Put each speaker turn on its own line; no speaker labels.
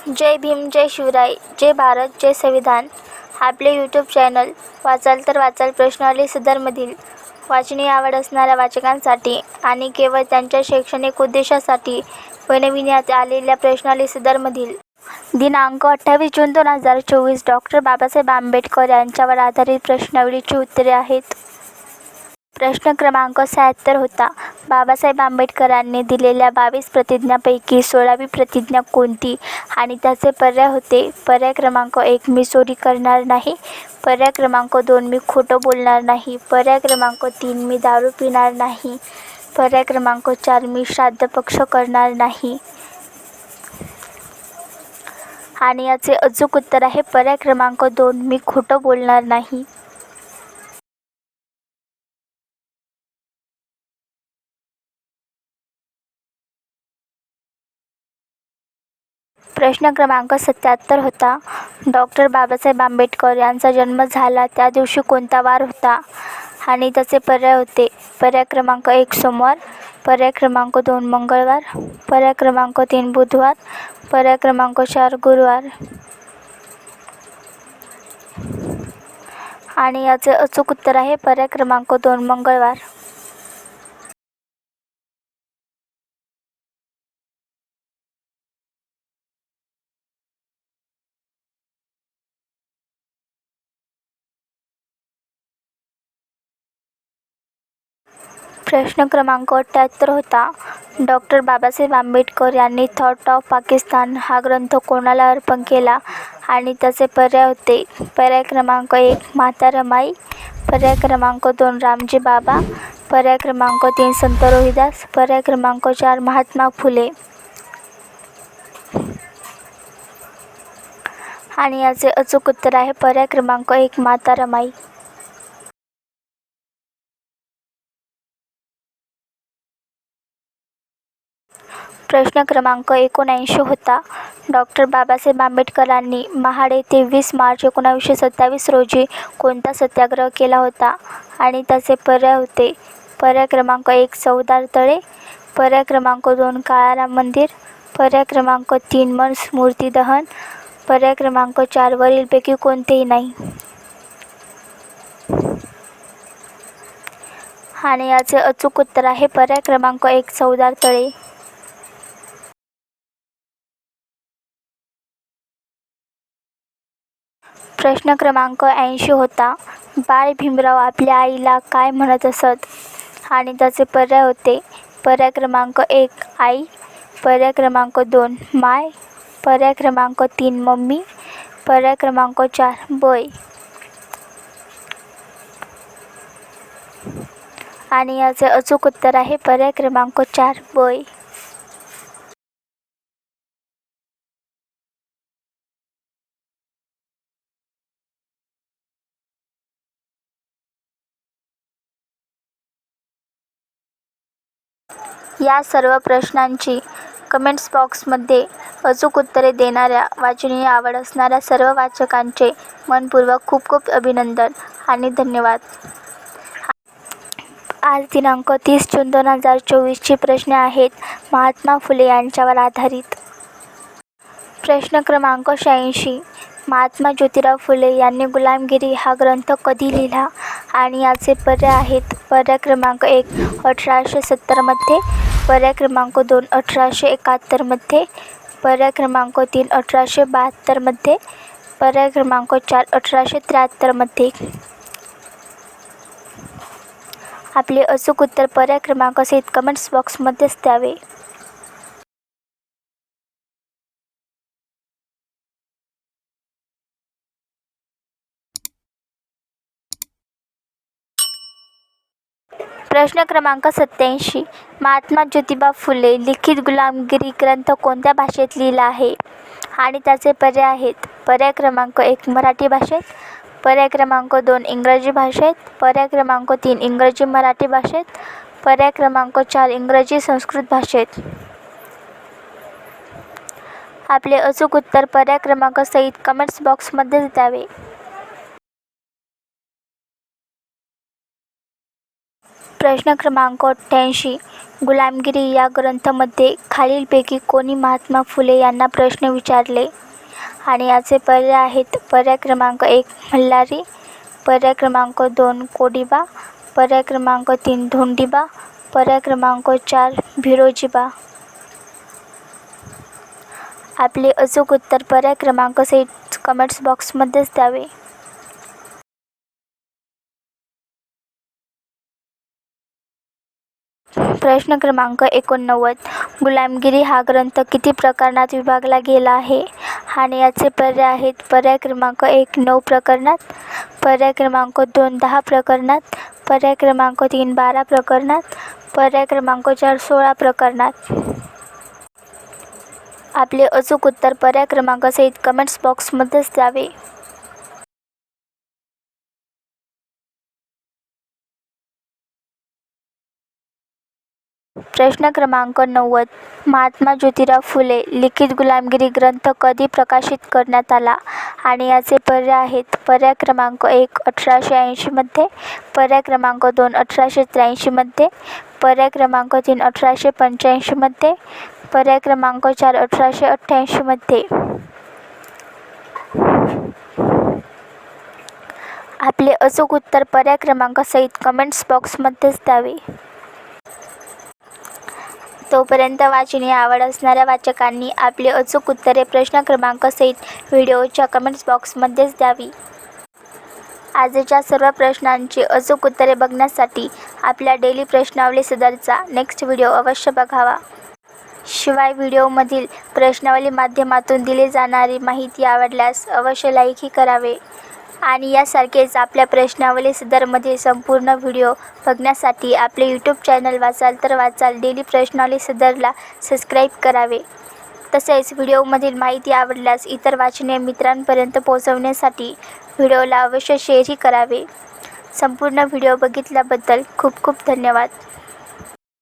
जय भीम जय शिवराय जय भारत जय संविधान. आपले YouTube channel वाचाल तर वाचाल प्रश्नावली सदरमधील वाचनीय आवड असणाऱ्या वाचकांसाठी आणि केवळ त्यांच्या शैक्षणिक उद्देशासाठी बनविण्यात आलेल्या प्रश्नावली सदरमधील दिनांक अठ्ठावीस जून दोन हजार चोवीस डॉक्टर बाबासाहेब आंबेडकर यांच्यावर आधारित प्रश्नावलीची उत्तरे आहेत. प्रश्न क्रमांक शहात्तर होता. बाबासाहेब आंबेडकरांनी दिलेल्या बावीस प्रतिज्ञापैकी सोळावी प्रतिज्ञा कोणती? आणि त्याचे पर्याय होते. पर्याय क्रमांक एक मी चोरी करणार नाही. पर्याय क्रमांक दोन मी खोटं बोलणार नाही. पर्याय क्रमांक तीन मी दारू पिणार नाही. पर्याय क्रमांक चार मी श्राद्ध पक्ष करणार नाही. आणि याचे अचूक उत्तर आहे. पर्याय क्रमांक दोन मी खोटं बोलणार नाही. प्रश्न क्रमांक सत्याहत्तर होता. डॉक्टर बाबासाहेब आंबेडकर यांचा जन्म झाला त्या दिवशी कोणता वार होता? आणि त्याचे पर्याय होते. पर्याय क्रमांक एक सोमवार पर्याय क्रमांक दोन मंगळवार पर्याय क्रमांक तीन बुधवार पर्याय क्रमांक चार गुरुवार. आणि याचे अचूक उत्तर आहे पर्याय क्रमांक दोन मंगळवार. प्रश्न क्रमांक अठ्ठ्याहत्तर होता. डॉक्टर बाबासाहेब आंबेडकर यांनी थॉट ऑफ पाकिस्तान हा ग्रंथ कोणाला अर्पण केला? आणि त्याचे पर्याय होते. पर्याय क्रमांक एक माता रमाई. पर्याय क्रमांक दोन रामजी बाबा. पर्याय क्रमांक तीन संत रोहिदास. पर्याय क्रमांक चार महात्मा फुले. आणि याचे अचूक उत्तर आहे. पर्याय क्रमांक एक माता रमाई. प्रश्न क्रमांक एकोणऐंशी होता. डॉक्टर बाबासाहेब आंबेडकरांनी महाड येथे वीस मार्च एकोणावीसशे सत्तावीस रोजी कोणता सत्याग्रह केला होता? आणि त्याचे पर्याय होते. पर्याय क्रमांक एक चौदार तळे. पर्याय क्रमांक दोन काळाराम मंदिर. पर्याय क्रमांक तीन मन मूर्ती दहन. पर्याय क्रमांक चार वरीलपैकी कोणतेही नाही. आणि याचे अचूक उत्तर आहे पर्याय क्रमांक एक चौदार तळे. प्रश्न क्रमांक ऐंशी होता. बाळ भीमराव आपल्या आईला काय म्हणत असत? आणि त्याचे पर्याय होते. पर्याय क्रमांक एक आई. पर्याय क्रमांक दोन माय. पर्याय क्रमांक तीन मम्मी. पर्याय क्रमांक चार बय. आणि याचे अचूक उत्तर आहे पर्याय क्रमांक चार बय. या सर्व प्रश्नांची कमेंट्स बॉक्समध्ये अचूक उत्तरे देणाऱ्या वाचनीय आवड असणाऱ्या सर्व वाचकांचे मनपूर्वक खूप खूप अभिनंदन आणि धन्यवाद. आज दिनांक तीस जून दोन हजार चोवीसची प्रश्ने आहेत महात्मा फुले यांच्यावर आधारित. प्रश्न क्रमांक शहाऐंशी. महात्मा ज्योतिराव फुले यांनी गुलामगिरी हा ग्रंथ कधी लिहिला? आणि याचे पर्याय आहेत. पर्याय क्रमांक एक अठराशे सत्तरमध्ये पर्याय क्रमांक दोन अठराशे एकाहत्तरमध्ये पर्याय क्रमांक तीन अठराशे बहात्तरमध्ये पर्याय क्रमांक चार अठराशे त्र्याहत्तरमध्ये आपले अचूक उत्तर पर्याय क्रमांक सहित कमेंट्स बॉक्समध्येच द्यावे. प्रश्न क्रमांक सत्याऐंशी महात्मा ज्योतिबा फुले लिखित गुलामगिरी ग्रंथ कोणत्या भाषेत लिहिला आहे? आणि त्याचे पर्याय आहेत. पर्याय क्रमांक एक मराठी भाषेत. पर्याय क्रमांक दोन इंग्रजी भाषेत. पर्याय क्रमांक तीन इंग्रजी मराठी भाषेत. पर्याय क्रमांक चार इंग्रजी संस्कृत भाषेत. आपले अचूक उत्तर पर्याय क्रमांक सहित कमेंट्स बॉक्समध्ये द्यावे. प्रश्न क्रमांक अठ्ठ्याऐंशी गुलामगिरी या ग्रंथामध्ये खालीलपैकी कोणी महात्मा फुले यांना प्रश्न विचारले? आणि याचे पर्याय आहेत पर्याय क्रमांक एक मल्हारी. पर्याय क्रमांक दोन कोडिबा. पर्याय क्रमांक तीन धोंडिबा. पर्याय क्रमांक चार भिरोजीबा. आपले अचूक उत्तर पर्याय क्रमांक सहित कमेंट्स बॉक्समध्येच द्यावे. प्रश्न क्रमांक एकोणनव्वद. गुलामगिरी हा ग्रंथ किती प्रकरणात विभागला गेला आहे? आणि याचे पर्याय आहेत पर्याय क्रमांक एक नऊ प्रकरणात पर्याय क्रमांक दोन दहा प्रकरणात पर्याय क्रमांक तीन बारा प्रकरणात पर्याय क्रमांक चार सोळा प्रकरणात. आपले अचूक उत्तर पर्याय क्रमांकसहित कमेंट्स बॉक्समध्येच द्यावे. प्रश्न क्रमांक नव्वद. महात्मा ज्योतिराव फुले लिखित गुलामगिरी ग्रंथ कधी प्रकाशित करण्यात आला? आणि याचे पर्याय आहेत. पर्याय क्रमांक एक अठराशे ऐंशीमध्ये पर्याय क्रमांक दोन अठराशे त्र्याऐंशीमध्ये पर्याय क्रमांक तीन अठराशे पंच्याऐंशीमध्ये पर्याय क्रमांक चार अठराशे अठ्ठ्याऐंशीमध्ये आपले अचूक उत्तर पर्याय क्रमांक सहित कमेंट्स बॉक्समध्येच द्यावे. तोपर्यंत वाचनीय आवड असणाऱ्या वाचकांनी आपली अचूक उत्तरे प्रश्न क्रमांक सहित व्हिडिओच्या कमेंट्स बॉक्समध्येच द्यावी. आजच्या सर्व प्रश्नांची अचूक उत्तरे बघण्यासाठी आपल्या डेली प्रश्नावली सदरचा नेक्स्ट व्हिडिओ अवश्य बघावा. शिवाय व्हिडिओमधील प्रश्नावली माध्यमातून दिली जाणारी माहिती आवडल्यास अवश्य लाईकही करावे. आणि यासारखेच आपल्या प्रश्नावली सदरमधील संपूर्ण व्हिडिओ बघण्यासाठी आपले यूट्यूब चॅनल वाचाल तर वाचाल. डेली प्रश्नावली सदरला सबस्क्राईब करावे. तसेच व्हिडिओमधील माहिती आवडल्यास इतर वाचनीय मित्रांपर्यंत पोहोचवण्यासाठी व्हिडिओला अवश्य शेअरही करावे. संपूर्ण व्हिडिओ बघितल्याबद्दल खूप खूप धन्यवाद.